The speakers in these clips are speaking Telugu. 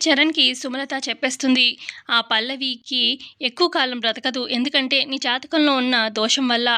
చరణ్కి సుమలత చెప్పేస్తుంది ఆ పల్లవికి ఎక్కువ కాలం బ్రతకదు. ఎందుకంటే నీ జాతకంలో ఉన్న దోషం వల్ల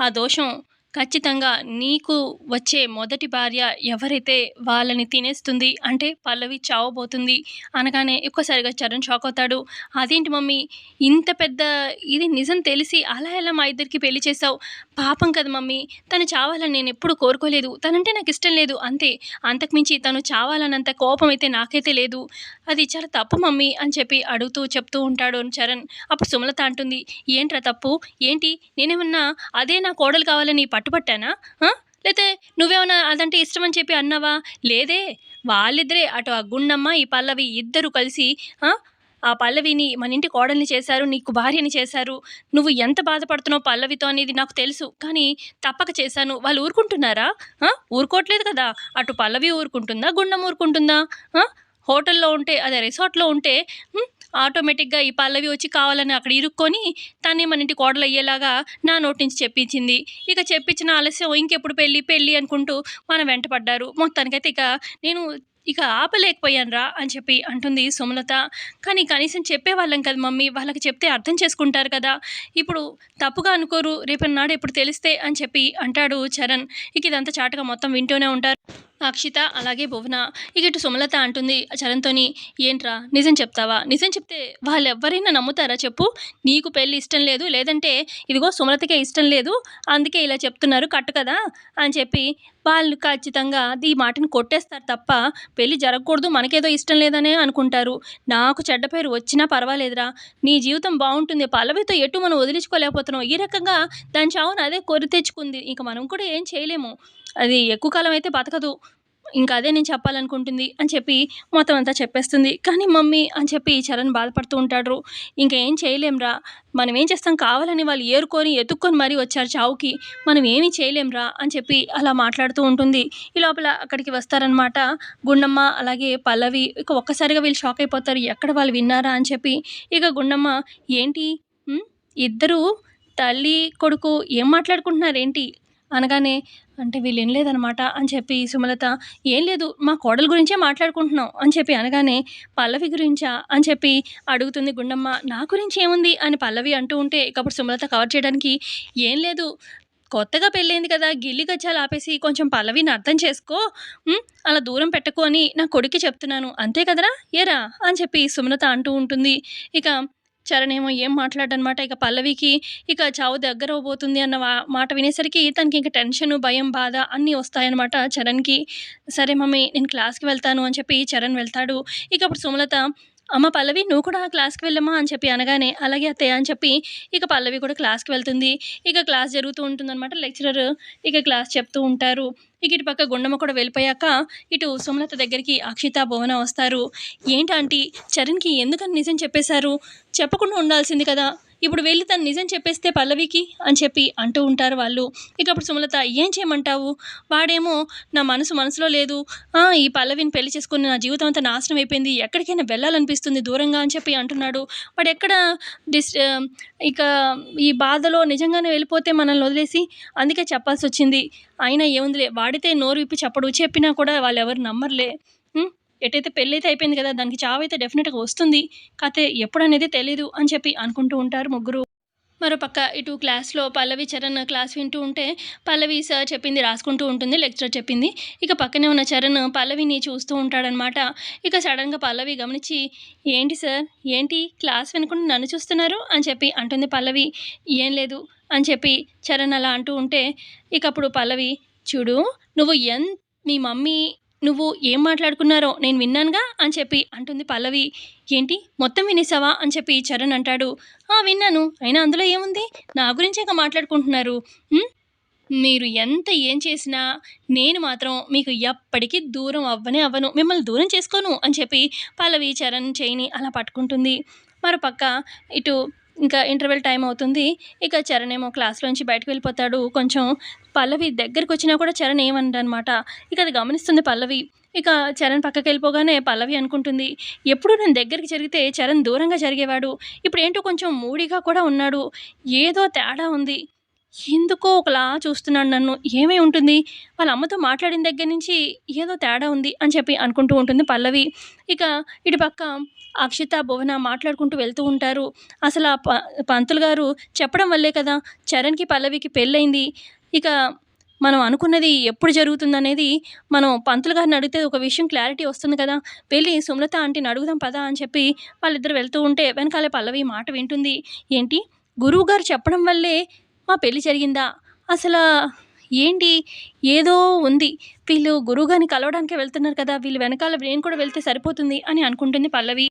ఆ దోషం ఖచ్చితంగా నీకు వచ్చే మొదటి భార్య ఎవరైతే వాళ్ళని తినేస్తుంది అంటే పల్లవి చావబోతుంది అనగానే ఒక్కసారిగా చరణ్ షాక్ అవుతాడు. అదేంటి మమ్మీ? ఇంత పెద్ద ఇది నిజం తెలిసి అలా ఎలా మా ఇద్దరికి పెళ్ళి చేసావు పాపం కదా మమ్మీ. తను చావాలని నేను ఎప్పుడు కోరుకోలేదు. తనంటే నాకు ఇష్టం లేదు. అంతే. అంతకుమించి తను చావాలన్నంత కోపం అయితే నాకైతే లేదు. అది చాలా తప్పు మమ్మీ అని చెప్పి అడుగుతూ చెప్తూ ఉంటాడు చరణ్. అప్పుడు సుమలత అంటుంది ఏంట్రా తప్పు? ఏంటి? నేనేమన్నా అదే నా కోడలు కావాలని పట్టుపట్టానా? లేతే నువ్వేమన్నా అదంటే ఇష్టం అని చెప్పి అన్నావా? లేదే. వాళ్ళిద్దరే అటు ఆ గుండమ్మ ఈ పల్లవి ఇద్దరు కలిసి ఆ? పల్లవిని మన ఇంటి కోడల్ని చేశారు నీకు భార్యని చేశారు. నువ్వు ఎంత బాధపడుతున్నావు పల్లవితో అనేది నాకు తెలుసు. కానీ తప్పక చేశాను. వాళ్ళు ఊరుకుంటున్నారా? ఊరుకోవట్లేదు కదా. అటు పల్లవి ఊరుకుంటుందా? గుండం ఊరుకుంటుందా? హోటల్లో ఉంటే అదే రిసార్ట్లో ఉంటే ఆటోమేటిక్గా ఈ పల్లవి వచ్చి కావాలని అక్కడ ఇరుక్కొని తనే మన ఇంటి కోడలు అయ్యేలాగా నా నోటి నుంచి చెప్పించింది. ఇక చెప్పించిన ఆలస్యం ఇంకెప్పుడు పెళ్ళి పెళ్ళి అనుకుంటూ మన వెంటపడ్డారు మొత్తానికైతే ఇక నేను ఇక ఆపలేకపోయానురా అని చెప్పి అంటుంది సుమలత. కానీ కనీసం చెప్పేవాళ్ళం కదా మమ్మీ వాళ్ళకి చెప్తే అర్థం చేసుకుంటారు కదా. ఇప్పుడు తప్పుగా అనుకోరు రేపటి నాడు ఎప్పుడు తెలిస్తే అని చెప్పి అంటాడు చరణ్. ఇక ఇదంతా చాటుగా మొత్తం వింటూనే ఉంటారు. అక్షిత అలాగే భువన. ఇక ఇటు సుమలత అంటుంది చరణ్తోని ఏంట్రా? నిజం చెప్తావా? నిజం చెప్తే వాళ్ళు ఎవరైనా నమ్ముతారా చెప్పు? నీకు పెళ్ళి ఇష్టం లేదు లేదంటే ఇదిగో సుమలతకే ఇష్టం లేదు అందుకే ఇలా చెప్తున్నారు కట్టు కదా? అని చెప్పి వాళ్ళు ఖచ్చితంగా ఈ మాటని కొట్టేస్తారు తప్ప పెళ్ళి జరగకూడదు మనకేదో ఇష్టం లేదనే అనుకుంటారు. నాకు చెడ్డ పేరు వచ్చినా పర్వాలేదురా. నీ జీవితం బాగుంటుంది పల్లవితో ఎటు మనం వదిలించుకోలేకపోతున్నాం. ఈ రకంగా దాని చావును అదే కొరి తెచ్చుకుంది. ఇంక మనం కూడా ఏం చేయలేము. అది ఎక్కువ కాలం అయితే బతకదు. ఇంకా అదే నేను చెప్పాలనుకుంటుంది అని చెప్పి మొత్తం అంతా చెప్పేస్తుంది. కానీ మమ్మీ అని చెప్పి చరణ్ బాధపడుతూ ఉంటాడు. ఇంకా ఏం చేయలేంరా? మనం ఏం చేస్తాం? కావాలని వాళ్ళు ఏరుకొని ఎత్తుక్కొని మరీ వచ్చారు చావుకి. మనం ఏమీ చేయలేంరా? అని చెప్పి అలా మాట్లాడుతూ ఉంటుంది. ఈ లోపల అక్కడికి వస్తారనమాట గుండమ్మ అలాగే పల్లవి ఇక ఒక్కసారిగా వీళ్ళు షాక్ అయిపోతారు. ఎక్కడ వాళ్ళు విన్నారా? అని చెప్పి ఇక గుండమ్మ ఏంటి? ఇద్దరు తల్లి కొడుకు ఏం మాట్లాడుకుంటున్నారు ఏంటి అనగానే అంటే వీళ్ళు ఏం లేదనమాట అని చెప్పి సుమలత ఏం లేదు మా కోడల గురించే మాట్లాడుకుంటున్నాం. అని చెప్పి అనగానే పల్లవి గురించా? అని చెప్పి అడుగుతుంది గుండమ్మ నా గురించి ఏముంది? అని పల్లవి అంటూ ఉంటే ఇకప్పుడు సుమలత కవర్ చేయడానికి ఏం లేదు కొత్తగా పెళ్ళైంది కదా గిల్లి గజ్జాలు ఆపేసి కొంచెం పల్లవిని అర్థం చేసుకో అలా దూరం పెట్టుకొని నా కొడుక్కి చెప్తున్నాను. అంతే కదరా? ఏరా? అని చెప్పి సుమలత అంటూ ఉంటుంది. ఇక చరణ్ ఏమో ఏం మాట్లాడనమాట. ఇక పల్లవికి ఇక చావు దగ్గర అవబోతుంది అన్న మాట వినేసరికి తనకి ఇంకా టెన్షన్ భయం బాధ అన్నీ వస్తాయన్నమాట చరణ్కి. సరే మమ్మీ నేను క్లాస్కి వెళ్తాను అని చెప్పి చరణ్ వెళ్తాడు. ఇక అప్పుడు సుమలత అమ్మ పల్లవి నువ్వు కూడా క్లాస్కి వెళ్ళమ్మా అని చెప్పి అనగానే అలాగే అత్తయ్య అని చెప్పి ఇక పల్లవి కూడా క్లాస్కి వెళ్తుంది. ఇక క్లాస్ జరుగుతూ ఉంటుందన్నమాట లెక్చరర్. ఇక క్లాస్ చెప్తూ ఉంటారు. ఇక ఇటు పక్క గుండమ్మ కూడా వెళ్ళిపోయాక ఇటు సుమలత దగ్గరికి అక్షిత భువన వస్తారు. ఏంటంటే చరణ్కి ఎందుకని నిజం చెప్పేశారు? చెప్పకుండా ఉండాల్సింది కదా. ఇప్పుడు వెళ్ళి తను నిజం చెప్పేస్తే పల్లవికి అని చెప్పి అంటూ ఉంటారు వాళ్ళు. ఇక అప్పుడు సుమలత ఏం చేయమంటావు? వాడేమో నా మనసు మనసులో లేదు. ఈ పల్లవిని పెళ్ళి చేసుకుని నా జీవితం అంతా నాశనం అయిపోయింది. ఎక్కడికైనా వెళ్ళాలనిపిస్తుంది దూరంగా అని చెప్పి అంటున్నాడు. వాడు ఎక్కడ డిస్ ఇక ఈ బాధలో నిజంగానే వెళ్ళిపోతే మనల్ని వదిలేసి అందుకే చెప్పాల్సి వచ్చింది. అయినా ఏముందిలే వాడితే నోరు విప్పి చెప్పడు. చెప్పినా కూడా వాళ్ళు ఎవరు నమ్మర్లే. ఎటైతే పెళ్ళైతే అయితే అయిపోయింది కదా దానికి చావైతే అయితే డెఫినెట్గా వస్తుంది. కాకపోతే ఎప్పుడు అనేది తెలీదు అని చెప్పి అనుకుంటూ ఉంటారు ముగ్గురు. మరోపక్క ఇటు క్లాస్లో పల్లవి చరణ్ క్లాస్ వింటూ ఉంటే పల్లవి సార్ చెప్పింది రాసుకుంటూ ఉంటుంది లెక్చరర్ చెప్పింది. ఇక పక్కనే ఉన్న చరణ్ పల్లవిని చూస్తూ ఉంటాడనమాట. ఇక సడన్గా పల్లవి గమనించి ఏంటి సార్ ఏంటి? క్లాస్ వినకుండా నన్ను చూస్తున్నారు? అని చెప్పి అంటుంది పల్లవి. ఏం లేదు. అని చెప్పి చరణ్ అలా అంటూ ఉంటే ఇక అప్పుడు పల్లవి చూడు నువ్వు ఎన్ మీ మమ్మీ నువ్వు ఏం మాట్లాడుకున్నారో నేను విన్నానుగా అని చెప్పి అంటుంది పల్లవి. ఏంటి? మొత్తం వినేసావా అని చెప్పి చరణ్ అంటాడు. "ఆ, విన్నాను. అయినా అందులో ఏముంది? నా గురించే ఇంకా మాట్లాడుకుంటున్నారు. మీరు ఎంత ఏం చేసినా నేను మాత్రం మీకు ఎప్పటికీ దూరం అవ్వనే అవ్వను. మిమ్మల్ని దూరం చేసుకోను అని చెప్పి పల్లవి చరణ్ చేయిని అలా పట్టుకుంటుంది. మరోపక్క ఇటు ఇంకా ఇంటర్వెల్ టైం అవుతుంది. ఇక చరణ్ ఏమో క్లాస్లోంచి బయటకు వెళ్ళిపోతాడు. కొంచెం పల్లవి దగ్గరికి వచ్చినా కూడా చరణ్ ఏమనమాట ఇక అది గమనిస్తుంది పల్లవి. ఇక చరణ్ పక్కకి వెళ్ళిపోగానే పల్లవి అనుకుంటుంది ఎప్పుడు నేను దగ్గరికి జరిగితే చరణ్ దూరంగా జరిగేవాడు. ఇప్పుడు ఏంటో కొంచెం మూడిగా కూడా ఉన్నాడు. ఏదో తేడా ఉంది. ఎందుకో ఒకలా చూస్తున్నాడు నన్ను. ఏమై ఉంటుంది? వాళ్ళ అమ్మతో మాట్లాడిన దగ్గర నుంచి ఏదో తేడా ఉంది అని చెప్పి అనుకుంటూ ఉంటుంది పల్లవి. ఇక ఇటు పక్క అక్షిత భువన మాట్లాడుకుంటూ వెళ్తూ ఉంటారు. అసలు ఆ ప పంతులు గారు చెప్పడం వల్లే కదా చరణ్కి పల్లవికి పెళ్ళైంది ఇక మనం అనుకున్నది ఎప్పుడు జరుగుతుందనేది మనం పంతులు గారిని అడిగితే ఒక విషయం క్లారిటీ వస్తుంది కదా. వెళ్ళి సుమలత ఆంటీని అడుగుదాం పదా అని చెప్పి వాళ్ళిద్దరు వెళ్తూ ఉంటే వెనకాలే పల్లవి మాట వింటుంది. ఏంటి? గురువు గారు చెప్పడం వల్లే మా పెళ్ళి జరిగిందా? అసలు ఏంటి? ఏదో ఉంది. వీళ్ళు గురువుగారిని కలవడానికే వెళ్తున్నారు కదా. వీళ్ళు వెనకాల నేను కూడా వెళ్తే సరిపోతుంది అని అనుకుంటుంది పల్లవి.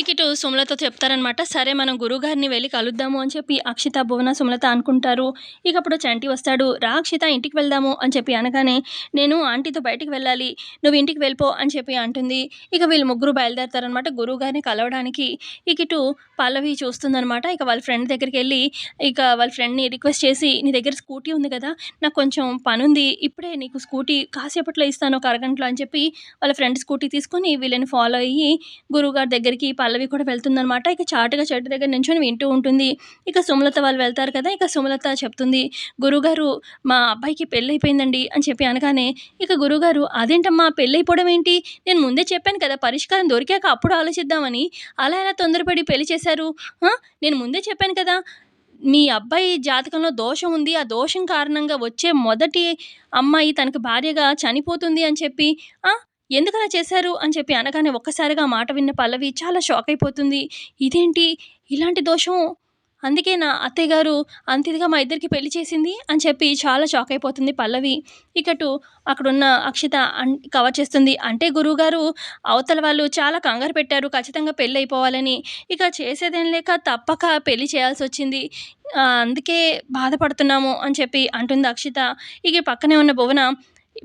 ఇటు సుమలతో చెప్తారనమాట సరే మనం గురువుగారిని వెళ్ళి కలుద్దాము అని చెప్పి అక్షిత భువన సుమలత అనుకుంటారు. ఇక అప్పుడు చంటి వస్తాడు. రా అక్షిత ఇంటికి వెళ్దాము అని చెప్పి అనగానే నేను ఆంటీతో బయటికి వెళ్ళాలి. నువ్వు ఇంటికి వెళ్ళిపో అని చెప్పి అంటుంది. ఇక వీళ్ళు ముగ్గురు బయలుదేరతారనమాట గురువుగారిని కలవడానికి. ఇక ఇటు పల్లవి చూస్తుందనమాట ఇక వాళ్ళ ఫ్రెండ్ దగ్గరికి వెళ్ళి ఇక వాళ్ళ ఫ్రెండ్ని రిక్వెస్ట్ చేసి నీ దగ్గర స్కూటీ ఉంది కదా నాకు కొంచెం పని ఉంది ఇప్పుడే నీకు స్కూటీ కాసేపట్లో ఇస్తాను ఒక అరగంటలో అని చెప్పి వాళ్ళ ఫ్రెండ్ స్కూటీ తీసుకొని వీళ్ళని ఫాలో అయ్యి గురువుగారి దగ్గరికి పల్లవి కూడా వెళ్తుందనమాట ఇక చాటుగా చెట్టు దగ్గర నించొని వింటూ ఉంటుంది. ఇక సుమలత వాళ్ళు వెళ్తారు కదా ఇక సుమలత చెప్తుంది గురుగారు మా అబ్బాయికి పెళ్ళైపోయిందండి అని చెప్పి అనగానే ఇక గురుగారు అదేంటమ్మా పెళ్ళైపోవడం ఏంటి? నేను ముందే చెప్పాను కదా పరిష్కారం దొరికాక అప్పుడు ఆలోచిద్దామని. అలా ఎలా తొందరపడి పెళ్ళి చేశారు? నేను ముందే చెప్పాను కదా మీ అబ్బాయి జాతకంలో దోషం ఉంది. ఆ దోషం కారణంగా వచ్చే మొదటి అమ్మాయి తనకు భార్యగా చనిపోతుంది అని చెప్పి ఎందుకలా చేశారు అని చెప్పి అనగానే ఒక్కసారిగా మాట విన్న పల్లవి చాలా షాక్ అయిపోతుంది. ఇదేంటి? ఇలాంటి దోషం? అందుకే నా అత్తయ్య గారు అంత ఇదిగా మా ఇద్దరికి పెళ్ళి చేసింది అని చెప్పి చాలా షాక్ అయిపోతుంది పల్లవి. ఇకటు అక్కడున్న అక్షిత అన్ కవర్ చేస్తుంది. అంటే గురువుగారు అవతల వాళ్ళు చాలా కంగారు పెట్టారు. ఖచ్చితంగా పెళ్ళి అయిపోవాలని. ఇక చేసేదేం లేక తప్పక పెళ్ళి చేయాల్సి వచ్చింది. అందుకే బాధపడుతున్నాము అని చెప్పి అంటుంది అక్షిత. ఇక పక్కనే ఉన్న భువన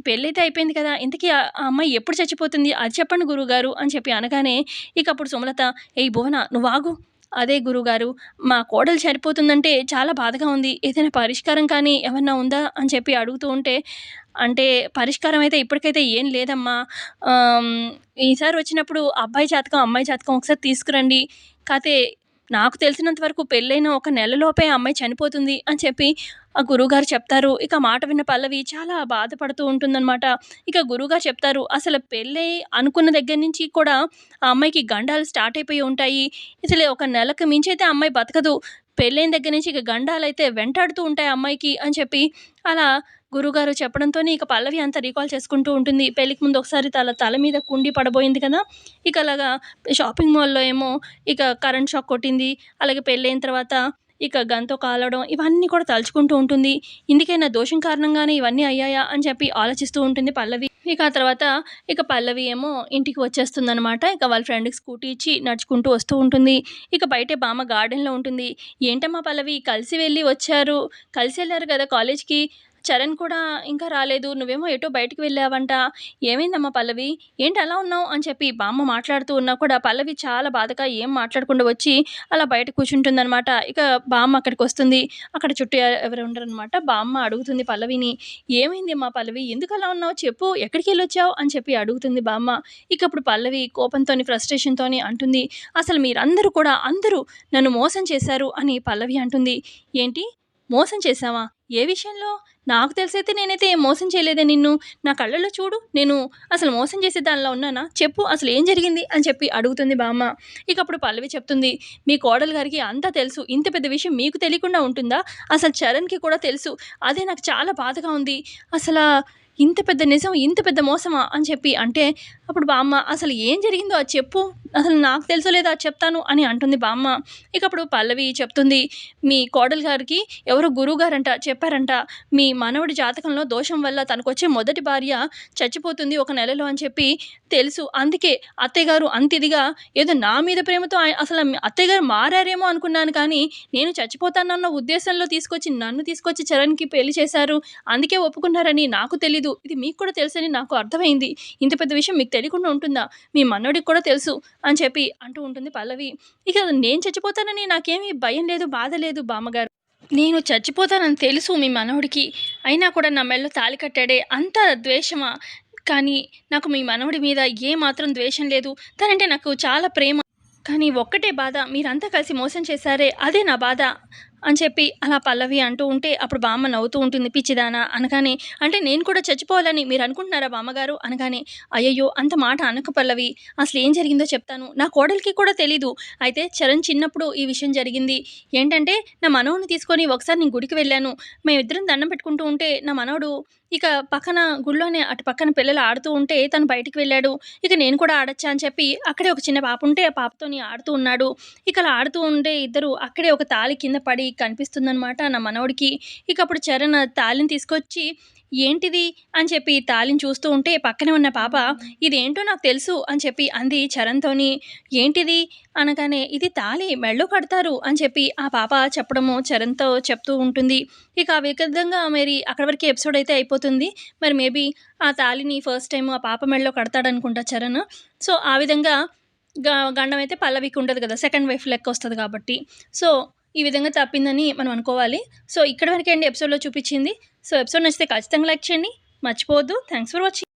పెళ్ళైతే అయిపోయింది కదా! ఇంతకీ ఆ అమ్మాయి ఎప్పుడు చచ్చిపోతుంది? అది చెప్పండి గురువుగారు అని చెప్పి అనగానే ఇక అప్పుడు సుమలత ఏ భువన నువ్వు ఆగు. అదే గురువుగారు మా కోడలు చనిపోతుందంటే చాలా బాధగా ఉంది. ఏదైనా పరిష్కారం కానీ ఏమన్నా ఉందా? అని చెప్పి అడుగుతూ ఉంటే అంటే పరిష్కారం అయితే ఇప్పటికైతే ఏం లేదమ్మా. ఈసారి వచ్చినప్పుడు అబ్బాయి జాతకం అమ్మాయి జాతకం ఒకసారి తీసుకురండి. కాతే నాకు తెలిసినంత వరకు పెళ్ళైన ఒక నెలలోపే ఆ అమ్మాయి చనిపోతుంది అని చెప్పి ఆ గురువుగారు చెప్తారు. ఇక మాట విన్న పల్లవి చాలా బాధపడుతూ ఉంటుందన్నమాట. ఇక గురువుగారు చెప్తారు అసలు పెళ్ళై అనుకున్న దగ్గర నుంచి కూడా ఆ అమ్మాయికి గండాలు స్టార్ట్ అయిపోయి ఉంటాయి. అసలు ఒక నెలకు మించి అయితే అమ్మాయి బతకదు. పెళ్ళైన దగ్గర నుంచి ఇక గండాలు అయితే వెంటాడుతూ ఉంటాయి ఆ అమ్మాయికి అని చెప్పి అలా గురుగారు చెప్పడంతో ఇక పల్లవి అంతా రీకాల్ చేసుకుంటూ ఉంటుంది. పెళ్ళికి ముందు ఒకసారి తల తల మీద కుండి పడబోయింది కదా? ఇక అలాగా షాపింగ్ మాల్లో ఏమో ఇక కరెంట్ షాక్ కొట్టింది. అలాగే పెళ్ళైన తర్వాత ఇక గంతో కాలవడం ఇవన్నీ కూడా తలుచుకుంటూ ఉంటుంది. ఇందుకైనా దోషం కారణంగానే ఇవన్నీ అయ్యాయా అని చెప్పి ఆలోచిస్తూ ఉంటుంది పల్లవి. ఇక ఆ తర్వాత ఇక పల్లవి ఏమో ఇంటికి వచ్చేస్తుందనమాట ఇక వాళ్ళ ఫ్రెండ్కి స్కూటీ ఇచ్చి నడుచుకుంటూ వస్తూ ఉంటుంది. ఇక బయటే బామ్మ గార్డెన్లో ఉంటుంది. ఏంటమ్మా పల్లవి కలిసి వెళ్ళి వచ్చారు? కలిసి వెళ్ళారు కదా కాలేజ్కి చరణ్ కూడా ఇంకా రాలేదు. నువ్వేమో ఎటో బయటకు వెళ్ళావంట. ఏమైందమ్మా పల్లవి? ఏంటి అలా ఉన్నావు? అని చెప్పి బామ్మ మాట్లాడుతూ ఉన్నా కూడా పల్లవి చాలా బాధగా ఏం మాట్లాడకుండా వచ్చి అలా బయట కూర్చుంటుందన్నమాట. ఇక బామ్మ అక్కడికి వస్తుంది. అక్కడ చుట్టూ ఎవరు ఉండరనమాట బామ్మ అడుగుతుంది పల్లవిని ఏమైంది మా పల్లవి? ఎందుకు అలా ఉన్నావు? చెప్పు. ఎక్కడికి వెళ్ళొచ్చావు? అని చెప్పి అడుగుతుంది బామ్మ. ఇక అప్పుడు పల్లవి కోపంతో ఫ్రస్ట్రేషన్తో అంటుంది అసలు మీరందరూ కూడా అందరూ నన్ను మోసం చేశారు అని పల్లవి అంటుంది. ఏంటి? మోసం చేశావా? ఏ విషయంలో? నాకు తెలిసైతే నేనైతే ఏం మోసం చేయలేదే నిన్ను. నా కళ్ళల్లో చూడు నేను అసలు మోసం చేసే దానిలో ఉన్నానా? చెప్పు అసలు ఏం జరిగింది? అని చెప్పి అడుగుతుంది బామ్మ. ఇక అప్పుడు పల్లవి చెప్తుంది మీ కోడలు గారికి అంతా తెలుసు. ఇంత పెద్ద విషయం మీకు తెలియకుండా ఉంటుందా? అసలు చరణ్కి కూడా తెలుసు. అదే నాకు చాలా బాధగా ఉంది. అసలు ఇంత పెద్ద నిజం ఇంత పెద్ద మోసమా? అని చెప్పి అంటే అప్పుడు బామ్మ అసలు ఏం జరిగిందో అది చెప్పు. అసలు నాకు తెలుసో లేదా అది చెప్తాను అని అంటుంది బామ్మ. ఇక అప్పుడు పల్లవి చెప్తుంది మీ కోడలు గారికి ఎవరో గురువు గారంట చెప్పారంట. మీ మనవడి జాతకంలో దోషం వల్ల తనకు వచ్చే మొదటి భార్య చచ్చిపోతుంది ఒక నెలలో అని చెప్పి తెలుసు. అందుకే అత్తయ్య గారు అంత ఇదిగా ఏదో నా మీద ప్రేమతో అసలు అత్తయ్య గారు మారారేమో అనుకున్నాను కానీ నేను చచ్చిపోతానన్న ఉద్దేశంలో తీసుకొచ్చి నన్ను తీసుకొచ్చి చరణ్కి పెళ్ళి చేశారు. అందుకే ఒప్పుకున్నారని నాకు తెలీదు. ఇది మీకు కూడా తెలుసని నాకు అర్థమైంది. ఇంత పెద్ద విషయం మీకు తెలియకుండా ఉంటుందా? మీ మనోడికి కూడా తెలుసు అని చెప్పి అంటూ ఉంటుంది పల్లవి. ఇక నేను చచ్చిపోతానని నాకేమీ భయం లేదు బాధ లేదు బామ్మగారు. నేను చచ్చిపోతానని తెలుసు మీ మనవడికి అయినా కూడా నా మెళ్ళో తాళి కట్టాడే అంత ద్వేషమా? కానీ నాకు మీ మనవడి మీద ఏ మాత్రం ద్వేషం లేదు. తనంటే నాకు చాలా ప్రేమ. కానీ ఒక్కటే బాధ మీరంతా కలిసి మోసం చేశారే అదే నా బాధ. అని చెప్పి అలా పల్లవి అంటూ ఉంటే అప్పుడు బామ్మ నవ్వుతూ ఉంటుంది పిచ్చిదానా అనగానే అంటే నేను కూడా చచ్చిపోవాలని మీరు అనుకుంటున్నారా బామ్మగారు? అనగానే అయ్యయ్యో అంత మాట అనక పల్లవి. అసలు ఏం జరిగిందో చెప్తాను. నా కోడలికి కూడా తెలీదు. అయితే చరణ్ చిన్నప్పుడు ఈ విషయం జరిగింది. ఏంటంటే నా మనవని తీసుకొని ఒకసారి నేను గుడికి వెళ్ళాను. మేమిద్దరం దండం పెట్టుకుంటూ ఉంటే నా మనవడు ఇక పక్కన గుళ్ళోనే అటు పక్కన పిల్లలు ఆడుతూ ఉంటే తను బయటికి వెళ్ళాడు. ఇక నేను కూడా ఆడొచ్చా అని చెప్పి అక్కడే ఒక చిన్న పాప ఉంటే ఆ పాపతోని ఆడుతూ ఉన్నాడు. ఇక అలా ఆడుతూ ఉంటే ఇద్దరు అక్కడే ఒక తాళి కింద పడి కనిపిస్తుందనమాట నా మనవడికి. ఇక అప్పుడు చరణ్ తాళిని తీసుకొచ్చి ఏంటిది? అని చెప్పి తాళిని చూస్తూ ఉంటే పక్కనే ఉన్న పాప ఇదేంటో నాకు తెలుసు అని చెప్పి అంది చరణ్తోని. ఏంటిది? అనగానే ఇది తాళి మెళ్ళు కడతారు అని చెప్పి ఆ పాప చెప్పడము చరణ్తో చెప్తూ ఉంటుంది. ఇక ఆ విధంగా మరి అక్కడి వరకు ఎపిసోడ్ అయితే అయిపోతుంది. మరి మేబీ ఆ తాళిని ఫస్ట్ టైం ఆ పాప మెళ్ళలో కడతాడనుకుంటా చరణ్. సో ఆ విధంగా గ- గండం అయితే పల్లవికి ఉండదు కదా సెకండ్ వైఫ్ లెక్క వస్తుంది కాబట్టి. సో ఈ విధంగా తప్పిందని మనం అనుకోవాలి. సో ఇక్కడ వరకే అండి ఎపిసోడ్లో చూపించింది. సో ఎపిసోడ్ నచ్చితే ఖచ్చితంగా లైక్ చేయండి. మర్చిపోవద్దు. Thanks for watching